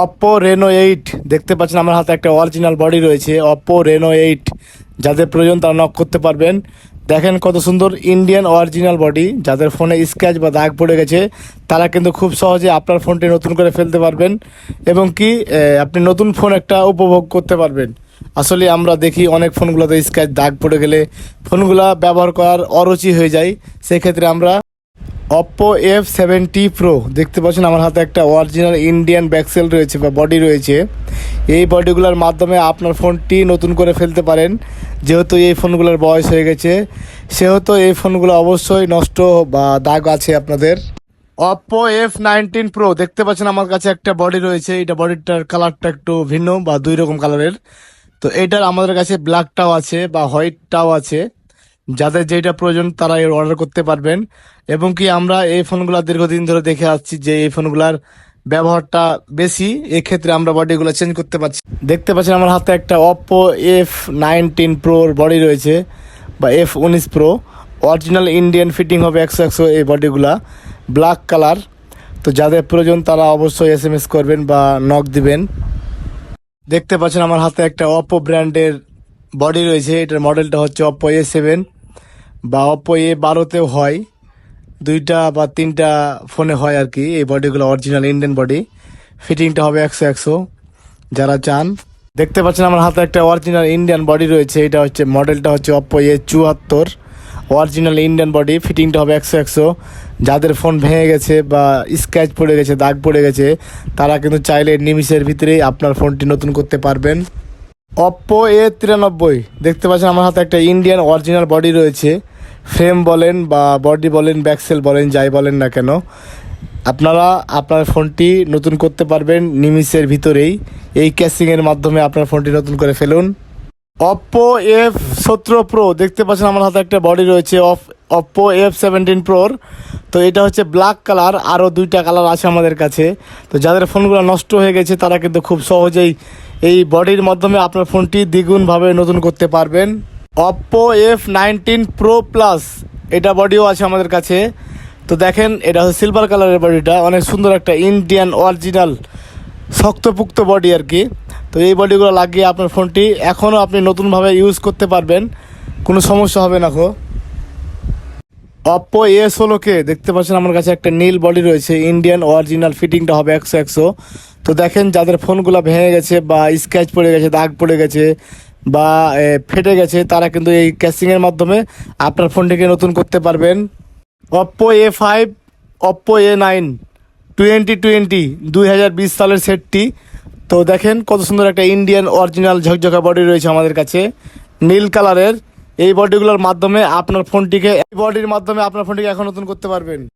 Oppo Reno eight দেখতে পাচ্ছেন আমার হাতে একটা অরিজিনাল বডি রয়েছে অপ্পো রেনো এইট যাদের প্রয়োজন তারা নক করতে পারবেন। দেখেন কত সুন্দর ইন্ডিয়ান অরিজিনাল বডি যাদের ফোনে স্ক্র্যাচ বা দাগ পড়ে গেছে, তারা কিন্তু খুব সহজে আপনার ফোনটি নতুন করে ফেলতে পারবেন এবং কি আপনি নতুন ফোন একটা উপভোগ করতে পারবেন। আসলে আমরা দেখি অনেক ফোনগুলোতে স্ক্র্যাচ দাগ পড়ে গেলে ফোনগুলা ব্যবহার করার অরুচি হয়ে যায়। সেক্ষেত্রে আমরা অপ্পো এফ সেভেন্টি প্রো দেখতে পাচ্ছেন আমার হাতে একটা অরিজিনাল ইন্ডিয়ান ব্যাকসেল রয়েছে বা বডি রয়েছে। এই বডিগুলোর মাধ্যমে আপনার ফোনটি নতুন করে ফেলতে পারেন। যেহেতু এই ফোনগুলোর বয়স হয়ে গেছে, সেহেতু এই ফোনগুলো অবশ্যই নষ্ট বা দাগ আছে আপনাদের। অপ্পো এফ নাইনটিন প্রো দেখতে পাচ্ছেন আমার কাছে একটা বডি রয়েছে। এটা বডিটার কালারটা একটু ভিন্ন বা দুই রকম কালারের তো এটার আমাদের কাছে ব্ল্যাকটাও আছে বা হোয়াইটটাও আছে। যাদের যেটা প্রয়োজন তারা এর অর্ডার করতে পারবেন। এবং কি আমরা এই ফোনগুলো দীর্ঘদিন ধরে দেখে আসছি যে এই ফোনগুলার ব্যবহারটা বেশি, এক্ষেত্রে আমরা বডিগুলো চেঞ্জ করতে পারছি। দেখতে পাচ্ছেন আমার হাতে একটা অপ্পো এফ নাইনটিন প্রোর বডি রয়েছে, বা এফ উনিশ প্রো অরিজিনাল ইন্ডিয়ান ফিটিং হবে একশো একশো এই বডিগুলা ব্ল্যাক কালার তো যাদের প্রয়োজন তারা অবশ্যই এস এম এস করবেন বা নক দিবেন। দেখতে পাচ্ছেন আমার হাতে একটা অপো ব্র্যান্ডের বডি রয়েছে, এটার মডেলটা হচ্ছে অপো এ সেভেন বা অপো এ বারোতেও হয়। দুইটা বা তিনটা ফোনে হয় আর কি। এই বডিগুলো অরিজিনাল ইন্ডিয়ান বডি ফিটিংটা হবে একশো একশো। যারা চান, দেখতে পাচ্ছেন আমার হাতে একটা অরিজিনাল ইন্ডিয়ান বডি রয়েছে। এটা হচ্ছে মডেলটা হচ্ছে অপো এ চুয়াত্তর। অরিজিনাল ইন্ডিয়ান বডি ফিটিংটা হবে একশো একশো। যাদের ফোন ভেঙে গেছে বা স্ক্র্যাচ পড়ে গেছে, দাগ পড়ে গেছে, তারা কিন্তু চাইলে নিমিষের ভিতরেই আপনার ফোনটি নতুন করতে পারবেন। অপ্পো এ তিরানব্বই। দেখতে পাচ্ছেন আমার হাতে একটা ইন্ডিয়ান অরিজিনাল বডি রয়েছে। ফ্রেম বলেন বা বডি বলেন ব্যাকসেল বলেন, যাই বলেন না কেন, আপনারা আপনার ফোনটি নতুন করতে পারবেন নিমিষের ভিতরেই। এই ক্যাসিংয়ের মাধ্যমে আপনার ফোনটি নতুন করে ফেলুন। অপ্পো এফ সতেরো প্রো দেখতে পাচ্ছেন আমার হাতে একটা বডি রয়েছে অফ অপ্পো এফ সেভেন্টিন প্রোর তো এটা হচ্ছে ব্ল্যাক কালার আরও দুইটা কালার আছে আমাদের কাছে। তো যাদের ফোনগুলো নষ্ট হয়ে গেছে, তারা কিন্তু খুব সহজেই এই বডির মাধ্যমে আপনার ফোনটি দ্বিগুণভাবে নতুন করতে পারবেন। Oppo F nineteen pro plus এটা বডিও আছে আমাদের কাছে। তো দেখেন, এটা হচ্ছে সিলভার কালারের বডিটা অনেক সুন্দর একটা ইন্ডিয়ান অরিজিনাল শক্তপুক্ত বডি আর কি। তো এই বডিগুলো লাগিয়ে আপনার ফোনটি এখনও আপনি নতুনভাবে ইউজ করতে পারবেন। কোনো সমস্যা হবে না খো অপ্পো এ ষোলোকে দেখতে পাচ্ছেন আমার কাছে একটা নীল বডি রয়েছে। ইন্ডিয়ান অরিজিনাল ফিটিংটা হবে একশো একশো। তো দেখেন, যাদের ফোনগুলো ভেঙে গেছে বা স্ক্র্যাচ পড়ে গেছে, দাগ পড়ে গেছে বা ফেটে গেছে, তারা কিন্তু এই ক্যাসিংয়ের মাধ্যমে আপনার ফোনটিকে নতুন করতে পারবেন। Oppo A five Oppo A nine twenty twenty দুই হাজার বিশ সালের সেটটি তো দেখেন কত সুন্দর একটা ইন্ডিয়ান অরিজিনাল ঝকঝকা বডি রয়েছে আমাদের কাছে। নীল কালারের এই বডিগুলোর মাধ্যমে আপনার ফোনটিকে এই বডির মাধ্যমে আপনার ফোনটিকে এখন নতুন করতে পারবেন।